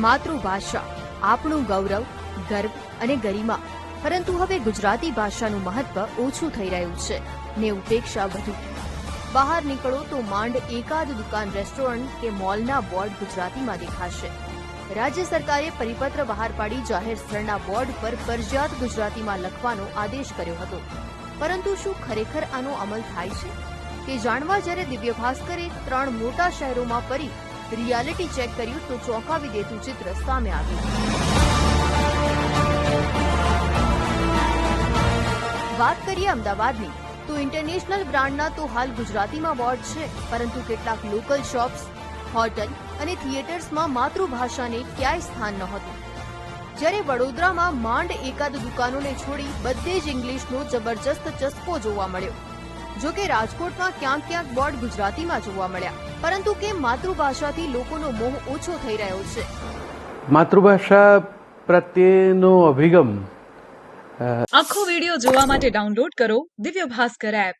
માતૃભાષા, આપણું ગૌરવ, ગર્વ અને ગરિમા. પરંતુ હવે ગુજરાતી ભાષાનું મહત્વ ઓછું થઈ રહ્યું છે ને ઉપેક્ષા વધુ. બહાર નીકળો તો માંડ એકાદ દુકાન, રેસ્ટોરન્ટ કે મોલના બોર્ડ ગુજરાતીમાં દેખાશે. રાજ્ય સરકારે પરિપત્ર બહાર પાડી જાહેર સ્થળના બોર્ડ પર ફરજિયાત ગુજરાતીમાં લખવાનો આદેશ કર્યો હતો. પરંતુ શું ખરેખર આનો અમલ થાય છે? તે જાણવા જ્યારે દિવ્ય ભાસ્કરે ત્રણ મોટા શહેરોમાં ફરી રિયાલિટી ચેક કર્યું તો ચોંકાવી દેતું ચિત્ર સામે આવ્યું. વાત કરીએ અમદાવાદની, તો ઇન્ટરનેશનલ બ્રાન્ડના તો હાલ ગુજરાતીમાં બોર્ડ છે, પરંતુ કેટલાક લોકલ શોપ્સ હોટલ અને થિયેટર્સમાં માતૃભાષાને ક્યાંય સ્થાન નહોતું. જ્યારે વડોદરામાં માંડ એકાદ દુકાનોને છોડી બધે જ ઇંગ્લિશનો જબરજસ્ત ચસ્કો જોવા મળ્યો. જો કે રાજકોટમાં ક્યાંક ક્યાંક બોર્ડ ગુજરાતીમાં જોવા મળ્યા પરંતુ કેમ માતૃભાષાથી લોકોનો મોહ ઓછો થઈ રહ્યો છે. માતૃભાષા પ્રત્યેનો અભિગમ આખો વિડિયો જોવા માટે ડાઉનલોડ કરો દિવ્ય ભાસ્કર એપ.